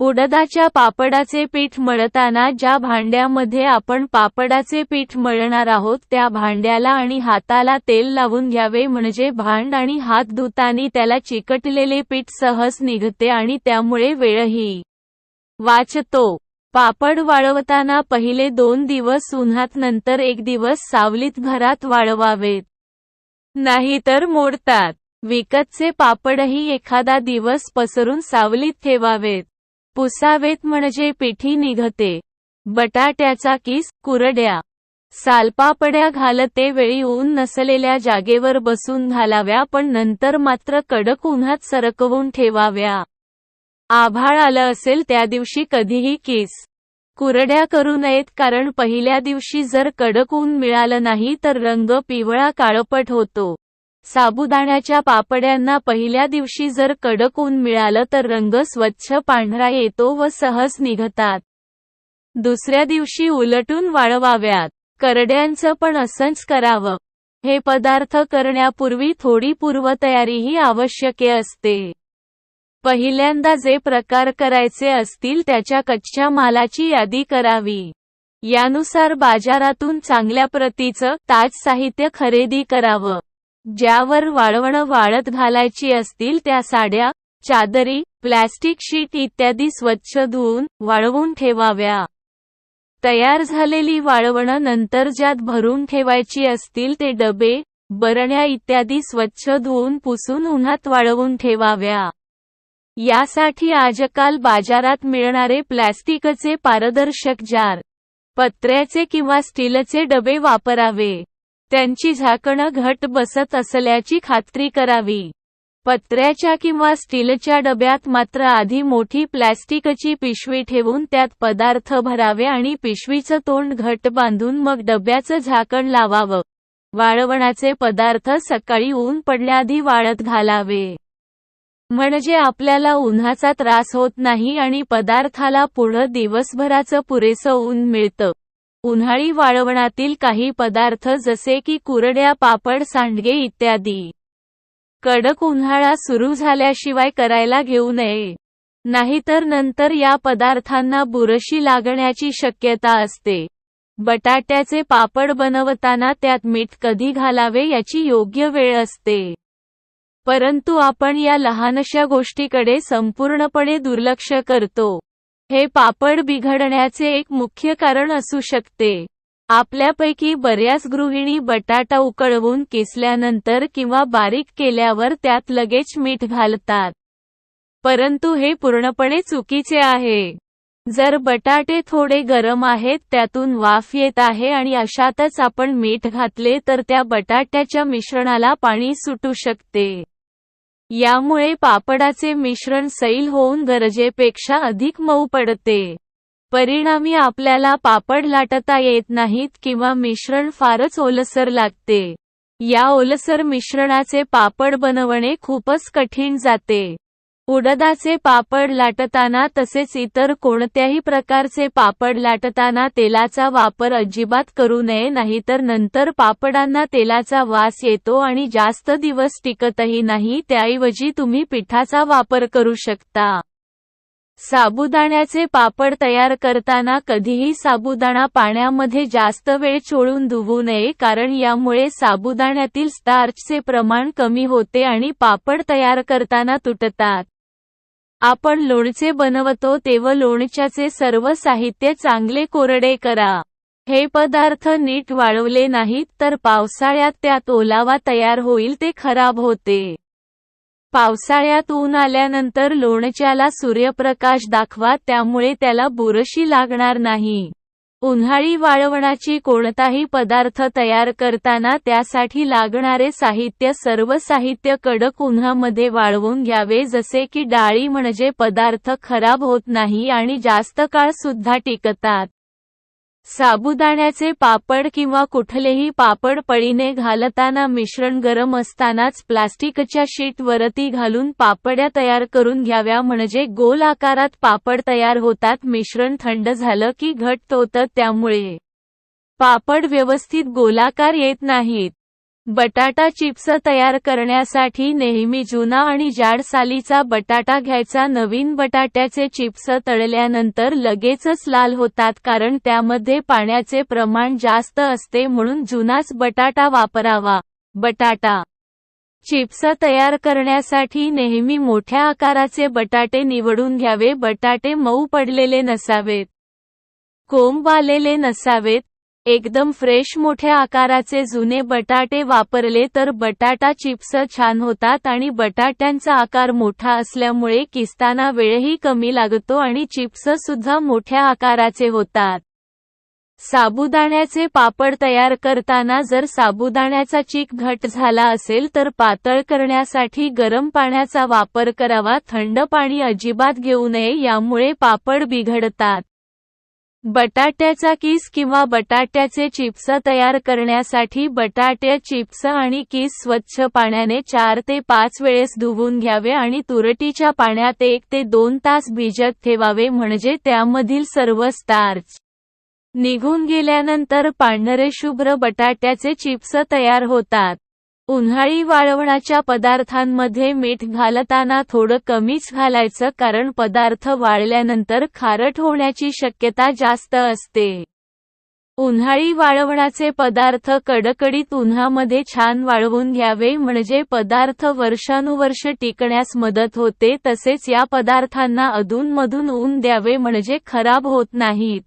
उडदाच्या पापडाचे पीठ मळताना ज्या भांड्यामध्ये आपण पापडाचे पीठ मळणार आहोत त्या भांड्याला आणि हाताला तेल लावून घ्यावे म्हणजे भांड आणि हात धुतानी त्याला चिकटलेले पीठ सहज निघते आणि त्यामुळे वेळही वाचतो. पापड वाळवताना पहिले दोन दिवस उन्हात नंतर एक दिवस सावलीत घरात वाळवावेत. नाहीतर मोडतात. विकतचे पापडही एखादा दिवस पसरून सावलीत ठेवावेत. पुसावेत म्हणजे पिठी निघते. बटाट्याचा किस कुरड्या. सालपापड्या घालते वेळी ऊन नसलेल्या जागेवर बसून घालाव्या पण नंतर मात्र कडक उन्हात सरकवून ठेवाव्या. आभाळ आलं असेल त्या दिवशी कधीही किस. कुरड्या करू नयेत कारण पहिल्या दिवशी जर कडक ऊन मिळालं नाही तर रंग पिवळा काळपट होतो. साबुदाण्याच्या पापड्यांना पहिल्या दिवशी जर कडक ऊन मिळालं तर रंग स्वच्छ पांढरा येतो व सहज निघतात. दुसऱ्या दिवशी उलटून वाळवाव्यात. करड्यांचं पण असंच करावं. हे पदार्थ करण्यापूर्वी थोडी पूर्वतयारीही आवश्यक असते. पहिल्यांदा जे प्रकार करायचे असतील त्याच्या कच्च्या मालाची यादी करावी. यानुसार बाजारातून चांगल्या प्रतीचं ताज साहित्य खरेदी करावं. ज्यावर वाळवणं वाळत घालायची असतील त्या साड्या चादरी प्लॅस्टिक शीट इत्यादी स्वच्छ धुवून वाळवून ठेवाव्या. तयार झालेली वाळवणं नंतर ज्यात भरून ठेवायची असतील ते डबे बरण्या इत्यादी स्वच्छ धुवून पुसून उन्हात वाळवून ठेवाव्या. यासाठी आजकाल बाजारात मिळणारे प्लॅस्टिकचे पारदर्शक जार पत्र्याचे किंवा स्टीलचे डबे वापरावे. त्यांची झाकणं घट बसत असल्याची खात्री करावी. पत्र्याच्या किंवा स्टीलच्या डब्यात मात्र आधी मोठी प्लॅस्टिकची पिशवी ठेवून त्यात पदार्थ भरावे आणि पिशवीचं तोंड घट बांधून मग डब्याचं झाकण लावावं. वाळवणाचे पदार्थ सकाळी ऊन पडण्याआधी वाळत घालावे. म्हणजे आपल्याला उन्हाचा त्रास होत नाही आणि पदार्थाला पुढं दिवसभराचं पुरेसं ऊन मिळतं. उन्हाळी वाळवणातील काही पदार्थ जसे की कुरड्या पापड सांडगे इत्यादी. कडक उन्हाळा सुरू झाल्याशिवाय करायला घेऊ नये. नाहीतर नंतर या पदार्थांना बुरशी लागण्याची शक्यता असते. बटाट्याचे पापड बनवताना त्यात मीठ कधी घालावे याची योग्य वेळ असते. परंतु आपण या लहानशा गोष्टीकडे संपूर्णपणे दुर्लक्ष करतो. हे पापड बिघडण्याचे एक मुख्य कारण असू शकते. आपल्यापैकी बऱ्याच गृहिणी बटाटा उकळवून किसल्यानंतर किंवा बारीक केल्यावर त्यात लगेच मीठ घालतात. परंतु हे पूर्णपणे चुकीचे आहे. जर बटाटे थोडे गरम आहेत त्यातून वाफ येत आहे आणि अशातच आपण मीठ घातले तर त्या बटाट्याच्या मिश्रणाला पाणी सुटू शकते. यामुळे पापडाचे मिश्रण सैल होऊन गरजेपेक्षा अधिक मऊ पडते. परिणामी आपल्याला पापड लाटता येत नाहीत किंवा मिश्रण फारच ओलसर लागते. या ओलसर मिश्रणाचे पापड बनवणे खूपच कठीण जाते. उडदाचे पापड लाटताना तसेच इतर कोणत्याही प्रकारचे पापड लाटताना तेलाचा वापर अजिबात करू नये नाहीतर नंतर पापडांना तेलाचा वास येतो आणि जास्त दिवस टिकतही नाही त्याऐवजी तुम्ही पिठाचा वापर करू शकता. साबुदाण्याचे पापड तयार करताना कधीही साबुदाणा पाण्यामध्ये जास्त वेळ चोळून धुवू नये कारण यामुळे साबुदाण्यातील स्टार्चचे प्रमाण कमी होते आणि पापड तयार करताना तुटतात. आपण लोणचे बनवतो तेव्हा लोणच्याचे सर्व साहित्य चांगले कोरडे करा. हे पदार्थ नीट वाळवले नाहीत तर पावसाळ्यात त्यात ओलावा तयार होईल ते खराब होते. पावसाळ्यात ऊन आल्यानंतर लोणच्याला सूर्यप्रकाश दाखवा त्यामुळे त्याला बुरशी लागणार नाही. उन्हाळी वाळवणाची कोणताही पदार्थ तयार करताना त्यासाठी लागणारे साहित्य सर्व साहित्य कडक उन्हामध्ये वाळवून घ्यावे जसे की डाळी म्हणजे पदार्थ खराब होत नाही आणि जास्त काळ सुद्धा टिकतात. साबुदाण्याचे पापड किंवा कुठलेही पापड पळीने घालताना मिश्रण गरम असतानाच प्लास्टिकच्या शीट वरती घालून पापड्या तयार करून घ्याव्या म्हणजे गोल आकारात पापड तयार होतात मिश्रण थंड झालं की घट्ट होतं त्यामुळे. पापड व्यवस्थित गोलाकार येत नाहीत. बटाटा चिप्स तयार करण्यासाठी नेहमी जुना आणि जाड सालीचा बटाटा घ्यायचा. नवीन बटाट्याचे चिप्स तळल्यानंतर लगेचच लाल होतात कारण त्यामध्ये पाण्याचे प्रमाण जास्त असते म्हणून जुनाच बटाटा वापरावा. बटाटा चिप्स तयार करण्यासाठी नेहमी मोठ्या आकाराचे बटाटे निवडून घ्यावे. बटाटे मऊ पडलेले नसावेत. कोंब आलेले नसावेत. एकदम फ्रेश मोठ्या आकाराचे जुने बटाटे वापरले तर बटाटा चिप्स छान होतात आणि बटाट्यांचा आकार मोठा असल्यामुळे किसताना वेळही कमी लागतो आणि चिप्स सुद्धा मोठ्या आकाराचे होतात. साबुदाण्याचे पापड तयार करताना जर साबुदाण्याचा चीक घट झाला असेल तर पातळ करण्यासाठी गरम पाण्याचा वापर करावा थंड पाणी अजिबात घेऊ नये यामुळे पापड बिघडतात. बटाट्याचा किस किंवा बटाट्याचे चिप्स तयार करण्यासाठी बटाटे चिप्स आणि किस स्वच्छ पाण्याने चार ते पाच वेळेस धुवून घ्यावे आणि तुरटीच्या पाण्यात एक ते दोन तास भिजत ठेवावे म्हणजे त्यामधील सर्व स्टार्च निघून गेल्यानंतर पांढरे शुभ्र बटाट्याचे चिप्स तयार होतात. उन्हाळी वाळवणाच्या पदार्थांमध्ये मीठ घालताना थोडं कमीच घालायचं कारण पदार्थ वाळल्यानंतर खारट होण्याची शक्यता जास्त असते. उन्हाळी वाळवणाचे पदार्थ कडकडीत उन्हामध्ये छान वाळवून घ्यावे म्हणजे पदार्थ वर्षानुवर्ष टिकण्यास मदत होते तसेच या पदार्थांना अधूनमधून ऊन द्यावे म्हणजे खराब होत नाहीत.